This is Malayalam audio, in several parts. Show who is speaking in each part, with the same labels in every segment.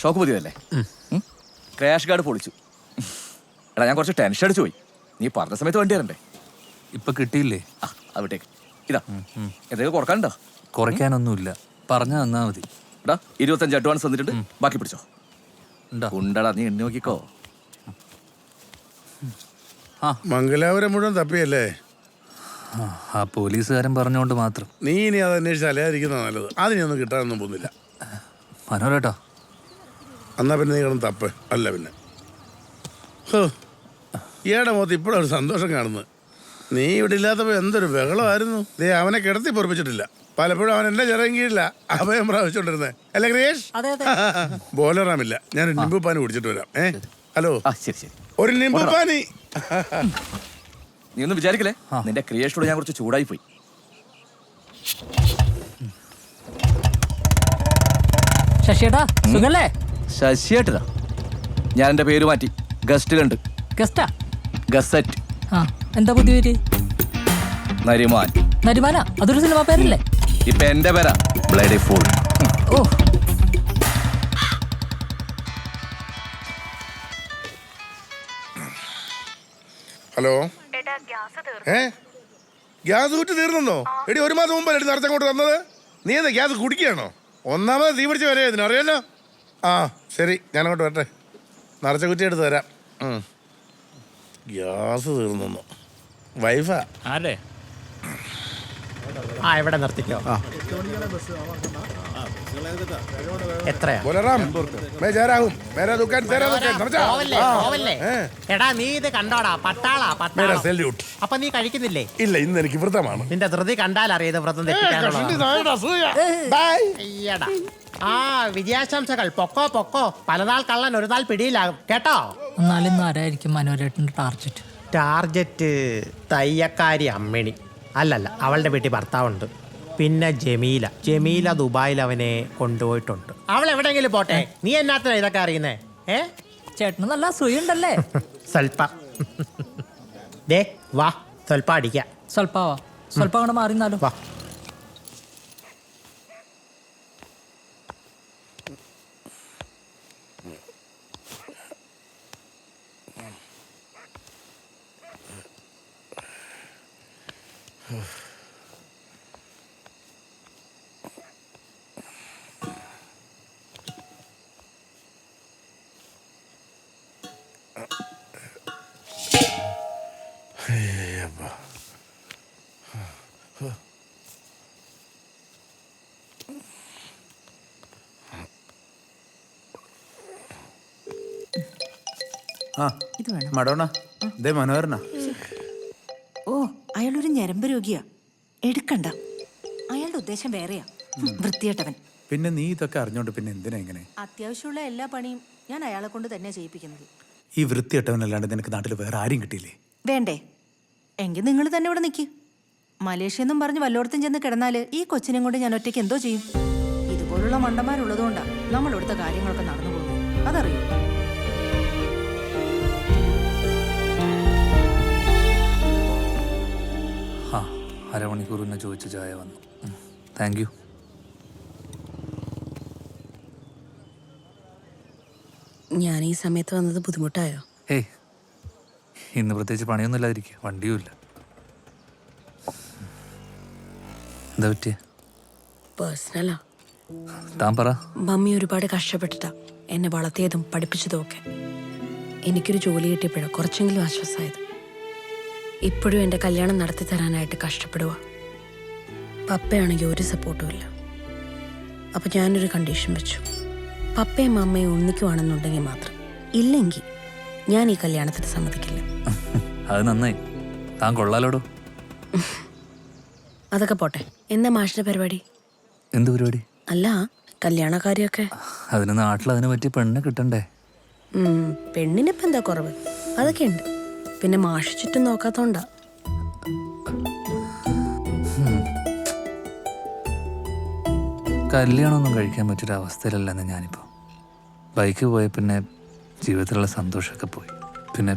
Speaker 1: ഷോക്ക് പതിവല്ലേ? ക്രാഷ് ഗാർഡ് പൊളിച്ചു. എടാ ഞാൻ കുറച്ച് ടെൻഷൻ അടിച്ചു പോയി. നീ പറഞ്ഞ സമയത്ത് വണ്ടി തരണ്ടേ
Speaker 2: ഇപ്പൊ കിട്ടിയില്ലേ?
Speaker 1: ആ അത് ഇതാ. എന്തെങ്കിലും കുറക്കാനുണ്ടോ?
Speaker 2: കുറയ്ക്കാനൊന്നുമില്ല. പറഞ്ഞു തന്നാ മതി.
Speaker 1: എടാ ഇരുപത്തഞ്ച് അഡ്വാൻസ് തന്നിട്ടുണ്ട്. ബാക്കി പിടിച്ചോ.
Speaker 2: ഉണ്ടോ?
Speaker 1: ഉണ്ടടാ നീ എണ്ണി നോക്കിക്കോ.
Speaker 2: ആ.
Speaker 3: മംഗലാപുരം മുഴുവൻ തപ്പിയല്ലേ?
Speaker 2: ആ, ആ പോലീസുകാരൻ പറഞ്ഞുകൊണ്ട് മാത്രം.
Speaker 3: നീ ഇനി അത് അന്വേഷിച്ച് അലയാതിരിക്കുന്ന നല്ലത്. അതിനൊന്നും കിട്ടാനൊന്നും പോകുന്നില്ല.
Speaker 2: മനോരേട്ടോ
Speaker 3: എന്നാ പിന്നെ നീ കിടന്ന് തപ്പ്. അല്ല പിന്നെ. ഹോ. ഈയുടെ മുഖത്ത് ഇപ്പോഴും ഒരു സന്തോഷം കാണുന്നു നീ ഇവിടെ ഇല്ലാത്തപ്പോൾ എന്തൊരു ബഹളമായിരുന്നു. ദേ അവനെ കിടത്തി പൊറപ്പിച്ചിട്ടില്ല. പലപ്പോഴും അവൻ എന്റെ ചെറിയ കീഴില്ല അഭയം പ്രാപിച്ചോണ്ടിരുന്നേ അല്ലേ ക്രിയേഷ്? ബോലറാമില്ല ഞാൻ ഒരു നിമ്പുപ്പാനി കുടിച്ചിട്ട് വരാം. ഏ? ഹലോ?
Speaker 1: ആ ശരി ശരി.
Speaker 3: ഒരു നിമ്പുപ്പാനി
Speaker 1: നീ ഒന്ന് വിചാരിക്കലേ നിന്റെ ക്രിയേഷനോട് ഞാൻ കുറച്ച് ചൂടായി പോയി.
Speaker 4: ശശിയേട്ടാ സുഖല്ലേ?
Speaker 1: ശശിയായിട്ടിതാ ഞാൻ എന്റെ പേര് മാറ്റി. ഗസ്റ്റിലുണ്ട്
Speaker 4: ഗസ്റ്റാ?
Speaker 1: ഗസറ്റ്.
Speaker 4: ആ എന്താ പുതിയ പേര്?
Speaker 1: നരിമാൻ.
Speaker 4: നരിമാന? അതൊരു സിനിമ പേരല്ലേ?
Speaker 1: ഇപ്പൊ എന്റെ പേരാ. Bloody full.
Speaker 4: ഓ.
Speaker 3: ഹലോ? ഏ? ഗ്യാസ് കുറ്റി തീർന്നോ? എടി ഒരു മാസം മുമ്പ് എടി അങ്ങോട്ട് തന്നത് നീ എന്താ ഗ്യാസ് കുടിക്കുകയാണോ? ഒന്നാമത് തീ പിടിച്ച് വരെ ഇതിന് അറിയാലോ? ആ ശരി ഞാനങ്ങോട്ട് വരട്ടെ. നിറച്ച കുറ്റി എടുത്ത് തരാം. ഗ്യാസ് തീർന്നു. വൈഫാ.
Speaker 5: ആരേ? ആ ഇവിടെ നിർത്തിക്കോ? എത്രയാ?
Speaker 3: മേരാ
Speaker 5: എടാ നീ ഇത് കണ്ടോടാ പട്ടാളാ അപ്പൊ നീ കഴിക്കുന്നില്ലേ?
Speaker 3: ഇല്ല ഇന്ന് എനിക്ക് വ്രതമാണ്.
Speaker 5: നിന്റെ ധൃതി കണ്ടാൽ അറിയത് വ്രതം തെറ്റിക്കാനുള്ള ആ വിജയാശംസകൾ. പൊക്കോ പൊക്കോ. പലനാൾ കള്ളൻ ഒരു നാൾ പിടിയിലാകും. കേട്ടോ?
Speaker 4: എന്നാലും ഇന്ന് ആരായിരിക്കും മനോരേട്ടന്റെ ടാർജറ്റ്?
Speaker 5: ടാർജറ്റ് തയ്യക്കാരി അമ്മിണി. അല്ലല്ല അവളുടെ വീട്ടിൽ ഭർത്താവുണ്ട്. പിന്നെ ജമീല. ജമീല ദുബായിൽ അവനെ കൊണ്ടുപോയിട്ടുണ്ട്. അവൾ എവിടെയെങ്കിലും പോട്ടെ? നീ എന്നാത്തിനാ ഇതൊക്കെ അറിയുന്നേ? ഏ?
Speaker 4: ചേട്ടന് നല്ല അസൂയുണ്ടല്ലേ?
Speaker 5: സ്വൽപ്പ. ദേ വാ. സ്വൽപ്പ അടിക്കാം.
Speaker 4: സ്വൽപ്പാവാ സ്വൽപ്പം അങ്ങോട്ട് മാറിന്നാലോ
Speaker 5: വാ.
Speaker 6: ആ മടോണ ദേ മനോഹരനാ.
Speaker 7: ഓ അയാളൊരു ഞരമ്പ് രോഗിയാ. എടുക്കണ്ട. അയാളുടെ ഉദ്ദേശം വേറെയാ. വൃത്തിയേട്ടവൻ
Speaker 6: പിന്നെ നീ ഇതൊക്കെ അറിഞ്ഞോണ്ട് പിന്നെ എന്തിനാ ഇങ്ങനെ?
Speaker 7: അത്യാവശ്യമുള്ള എല്ലാ പണിയും ഞാൻ അയാളെ കൊണ്ട് തന്നെ ചെയ്യിപ്പിക്കുന്നത്.
Speaker 6: ഈ വൃത്തിയിട്ടവനല്ലാണ്ട് നിനക്ക് നാട്ടിൽ വേറെ ആരും കിട്ടിയില്ലേ?
Speaker 7: വേണ്ടേ. എങ്കിൽ നിങ്ങൾ തന്നെ ഇവിടെ നിൽക്കി മലേഷ്യ എന്നും പറഞ്ഞ് വല്ലോടത്തും ചെന്ന് കിടന്നാൽ ഈ കൊച്ചിനെയും കൊണ്ട് ഞാൻ ഒറ്റയ്ക്ക് എന്തോ ചെയ്യും? ഇതുപോലുള്ള മണ്ടന്മാരുള്ളതുകൊണ്ടാ നമ്മളിവിടുത്തെ കാര്യങ്ങളൊക്കെ നടന്നു പോകുന്നത്. അതറിയോ?
Speaker 2: അരമണിക്കൂർ മുന്നേ ചോദിച്ച ചായ വന്നു. താങ്ക് യു
Speaker 8: ഞാൻ ഈ സമയത്ത് വന്നത് ബുദ്ധിമുട്ടായോ?
Speaker 2: ഏയ്. ഇന്ന് പ്രത്യേകിച്ച് പണിയൊന്നും ഇല്ലാതിരിക്കുക. വണ്ടിയും ഇല്ല. എന്താ പറ്റിയ?
Speaker 8: പേഴ്സണലാ
Speaker 2: താൻ പറ.
Speaker 8: മമ്മി ഒരുപാട് കഷ്ടപ്പെട്ടിട്ടാ എന്നെ വളർത്തിയതും പഠിപ്പിച്ചതും ഒക്കെ. എനിക്കൊരു ജോലി കിട്ടിയപ്പോഴാണ് കുറച്ചെങ്കിലും ആശ്വാസമായത്. ഇപ്പോഴും എന്റെ കല്യാണം നടത്തി തരാനായിട്ട് കഷ്ടപ്പെടുക പപ്പയാണെങ്കിൽ ഒരു സപ്പോർട്ടും ഇല്ല. അപ്പം ഞാനൊരു കണ്ടീഷൻ വെച്ചു. പപ്പയും അമ്മയും ഒന്നിക്കുവാണെന്നുണ്ടെങ്കിൽ മാത്രം. ഇല്ലെങ്കിൽ ഞാൻ ഈ കല്യാണത്തിന് സമ്മതിക്കില്ല.
Speaker 2: അത് നന്നായി. താൻ കൊള്ളാലോടോ?
Speaker 8: അതൊക്കെ പോട്ടെ. എന്താ മാഷിന്റെ പരിപാടി?
Speaker 2: എന്ത് പരിപാടി?
Speaker 8: അല്ല കല്യാണ കല്യാണക്കാരിയൊക്കെ
Speaker 2: അതിന് നാട്ടിൽ അതിനെ പറ്റി പെണ്ണ് കിട്ടണ്ടേ?
Speaker 8: പെണ്ണിനിപ്പോ എന്താ കുറവ്? അതൊക്കെ ഉണ്ട്. പിന്നെ മാഷ് ചുറ്റും നോക്കാത്തോണ്ടാ.
Speaker 2: കല്യാണമൊന്നും കഴിക്കാൻ പറ്റൊരു അവസ്ഥയിലല്ലെന്ന് ഞാനിപ്പോൾ ബൈക്ക് പോയ പിന്നെ ജീവിതത്തിലുള്ള സന്തോഷമൊക്കെ പോയി. പിന്നെ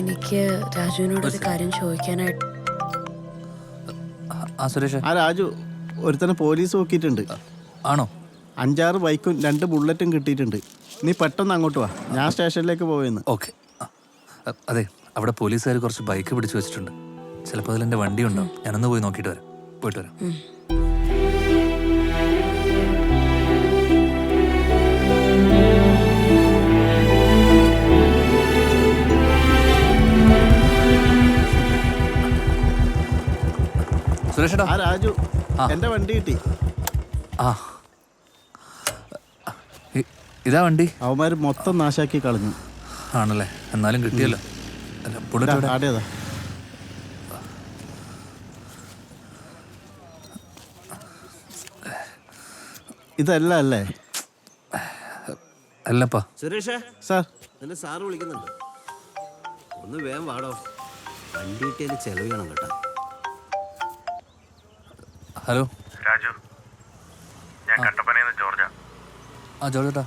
Speaker 8: എനിക്ക് രാജുവിനോട് ഒരു കാര്യം ചോദിക്കാനായിട്ട്
Speaker 2: ആ സുരേഷ്.
Speaker 9: ആ രാജു ഒരുത്തനെ പോലീസ് നോക്കിയിട്ടുണ്ട്.
Speaker 2: ആണോ?
Speaker 9: അഞ്ചാറ് ബൈക്കും രണ്ട് ബുള്ളറ്റും കിട്ടിയിട്ടുണ്ട്. നീ പെട്ടെന്ന് അങ്ങോട്ട് വാ. ഞാൻ സ്റ്റേഷനിലേക്ക് പോയെന്ന്
Speaker 2: ഓക്കെ. അതെ അവിടെ പോലീസുകാർ കുറച്ച് ബൈക്ക് പിടിച്ചു വെച്ചിട്ടുണ്ട്. ചിലപ്പോൾ അതിൽ എന്റെ വണ്ടി ഉണ്ടാവും ഞാനൊന്ന് പോയി നോക്കിയിട്ട് വരാം. പോയിട്ട് വരാം. സുരേഷ്
Speaker 9: ആ രാജു
Speaker 2: എന്റെ
Speaker 9: എന്റെ വണ്ടി കിട്ടി.
Speaker 2: ആ. ഇതാ വണ്ടി.
Speaker 9: അവന്മാർ മൊത്തം നാശാക്കി കളഞ്ഞു.
Speaker 2: ആണല്ലേ? എന്നാലും കിട്ടിയല്ലോ. അല്ല ബുള്ളറ്റ് എവിടെ?
Speaker 9: ആടേതാ ഇതല്ല അല്ലേ?
Speaker 2: അല്ലപ്പാ.
Speaker 10: സുരേഷേ
Speaker 9: സാർ.
Speaker 10: നിന്നെ സാറ് വിളിക്കുന്നുണ്ട്. ഒന്ന് വേഗം വാടോ. വണ്ടി കിട്ടിയതിന് ചെലവ് ചെയ്യണം കേട്ടോ.
Speaker 2: ഹലോ.
Speaker 11: രാജു ഞാൻ കട്ടപ്പനയിൽ നിന്ന് ജോർജാ.
Speaker 2: ആ ജോർജേട്ടാ.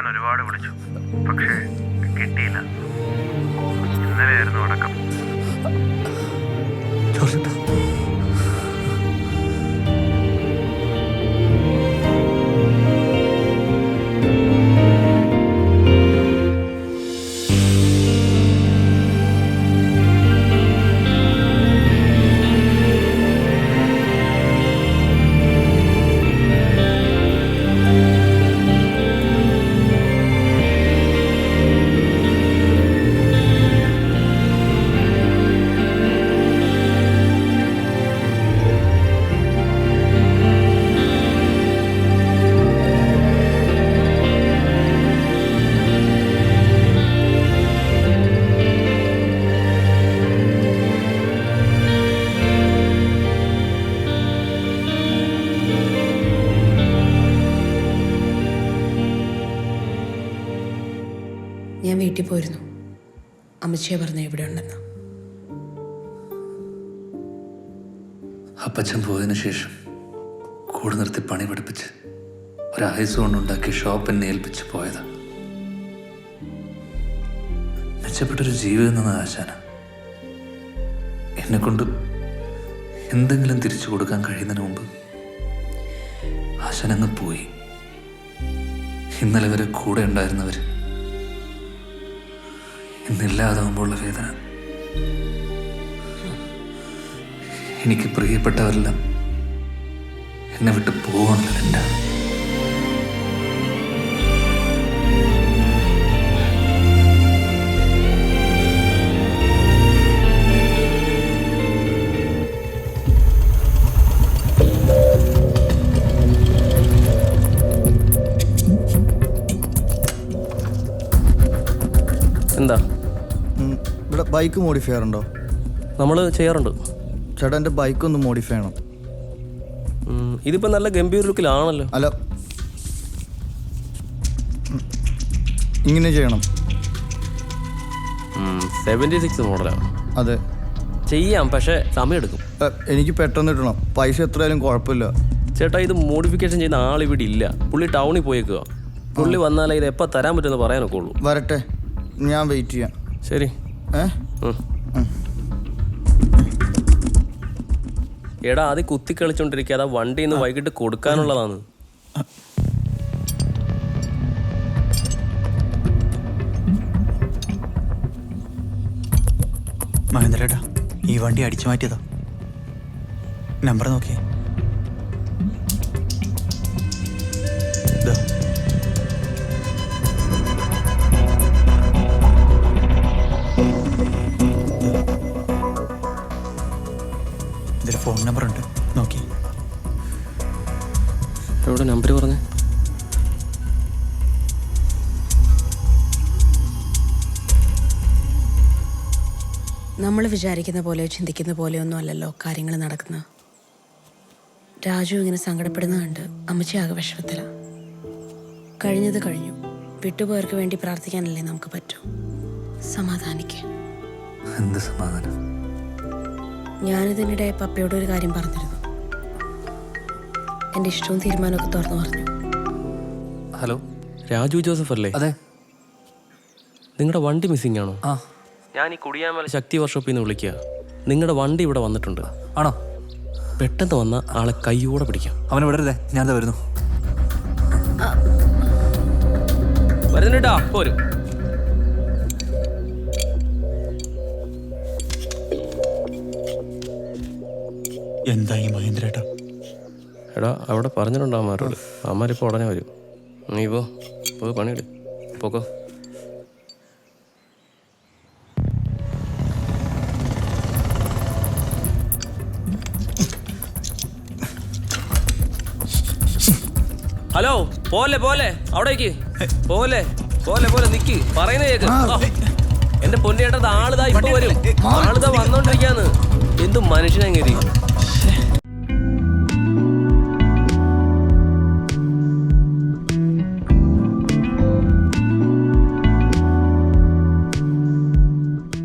Speaker 11: ഞാൻ ഒരുപാട് വിളിച്ചു. പക്ഷേ
Speaker 8: അമ്മച്ചിയെ പറഞ്ഞ ഇവിടെ ഉണ്ടെന്ന്.
Speaker 2: അപ്പച്ചൻ പോയതിനു ശേഷം കൂടെ നിർത്തി പണി പഠിപ്പിച്ച് ഒരായുസ് കൊണ്ടുണ്ടാക്കി ഷോപ്പ് എന്നെ ഏൽപ്പിച്ച് പോയതാ. മെച്ചപ്പെട്ടൊരു ജീവിതം എന്ന ആശാന. എന്നെ കൊണ്ട് എന്തെങ്കിലും തിരിച്ചു കൊടുക്കാൻ കഴിയുന്നതിന് മുമ്പ് ആശാനങ്ങ് പോയി. ഇന്നലെ വരെ കൂടെ ഉണ്ടായിരുന്നവർ ഇന്നില്ലാതാവുമ്പോഴുള്ള വേദന. എനിക്ക് പ്രിയപ്പെട്ടവരെല്ലാം എന്നെ വിട്ട് പോകണല്ലോ
Speaker 9: ബൈക്ക് മോഡിഫൈ ചെയ്യാറുണ്ടോ?
Speaker 10: നമ്മൾ ചെയ്യാറുണ്ട്.
Speaker 9: ചേട്ടാ എന്റെ ബൈക്ക് ഒന്ന് മോഡിഫൈ ചെയ്യണം.
Speaker 10: ഇതിപ്പോൾ ഇതിപ്പോ നല്ല ഗംഭീര ലുക്കിലാണല്ലോ.
Speaker 9: അല്ല. ഇങ്ങനെ ചെയ്യണം.
Speaker 10: സെവന്റി സിക്സ് മോഡലാണ്
Speaker 9: അതെ.
Speaker 10: ചെയ്യാം പക്ഷേ സമയമെടുക്കും.
Speaker 9: എടുക്കും എനിക്ക് പെട്ടെന്ന് കിട്ടണം. പൈസ എത്രയായാലും കുഴപ്പമില്ല.
Speaker 10: ചേട്ടാ ഇത് മോഡിഫിക്കേഷൻ ചെയ്യുന്ന ആളിവിടെ ഇല്ല. പുള്ളി ടൗണിൽ പോയേക്കുക പുള്ളി വന്നാലേ ഇത് എപ്പോൾ തരാൻ പറ്റുമെന്ന് പറയാനൊക്കെ ഉള്ളൂ.
Speaker 9: വരട്ടെ. ഞാൻ വെയിറ്റ് ചെയ്യാം.
Speaker 10: ശരി.
Speaker 9: ഏ?
Speaker 10: ഉം. എടാ അത് കുത്തി കളിച്ചോണ്ടിരിക്കുക അതാ വണ്ടി ഇന്ന് വൈകിട്ട് കൊടുക്കാനുള്ളതാണ്.
Speaker 6: മഹേന്ദ്രേട്ടാ ഈ വണ്ടി അടിച്ചു മാറ്റിയതാ. നമ്പർ നോക്കിയേ. ഇതിൽ ഫോൺ നമ്പർ ഉണ്ട്. നോക്കി.
Speaker 10: എവിടെ നമ്പർ പറഞ്ഞു?
Speaker 8: നമ്മൾ വിചാരിക്കുന്ന പോലെ ചിന്തിക്കുന്ന പോലെയോ ഒന്നും അല്ലല്ലോ കാര്യങ്ങൾ നടക്കുന്നത് രാജു ഇങ്ങനെ സങ്കടപ്പെടുന്ന കണ്ട് അമ്മച്ചി ആകെ വിഷമത്തില. കഴിഞ്ഞത് കഴിഞ്ഞു. വിട്ടുപോയവർക്ക് വേണ്ടി പ്രാർത്ഥിക്കാനല്ലേ നമുക്ക് പറ്റൂ? സമാധാനിക്കേ.
Speaker 2: എന്ത് സമാധാനം?
Speaker 8: ഞാനിതിനിടെ പപ്പയോട് ഒരു കാര്യം പറഞ്ഞിരുന്നു. എന്റെ ഇഷ്ടവും തീരുമാനമൊക്കെ തുറന്നു പറഞ്ഞു.
Speaker 2: ഹലോ
Speaker 10: രാജു ജോസഫ് അല്ലേ?
Speaker 2: അതെ.
Speaker 10: നിങ്ങളുടെ വണ്ടി മിസ്സിംഗ് ആണോ?
Speaker 2: ആ.
Speaker 10: ഞാൻ ഈ കുടിയാമല ശക്തി വർക്ക്ഷോപ്പിൽ നിന്ന് വിളിക്കുക നിങ്ങളുടെ വണ്ടി ഇവിടെ വന്നിട്ടുണ്ട്.
Speaker 2: ആണോ?
Speaker 10: പെട്ടെന്ന് വന്ന ആളെ കൈയോടെ പിടിക്കാം.
Speaker 2: അവനെ വിടരുതേ ഞാനിതാ വരുന്നു.
Speaker 10: വരുന്നുണ്ടാ പോരും.
Speaker 6: എന്തായി മഹേന്ദ്രേട്ടാ?
Speaker 10: എടാ അവിടെ പറഞ്ഞിട്ടുണ്ടോ അമ്മാരോട് അമ്മാരിപ്പോൾ ഉടനെ വരും. നീ പോ. പോയി പണിയെടു. പോക്കോ. ഹലോ പോലെ പോലെ. അവിടേക്ക്. പോലെ പോലെ പോലെ നിക്ക്. പറയുന്ന കേക്ക്. എന്റെ പൊന്നേട്ടത് ആളുതാ ഇപ്പൊ വരും. ആളുതാ വന്നോണ്ടിരിക്കാന്ന്. എന്തും മനുഷ്യനെങ്ങനെ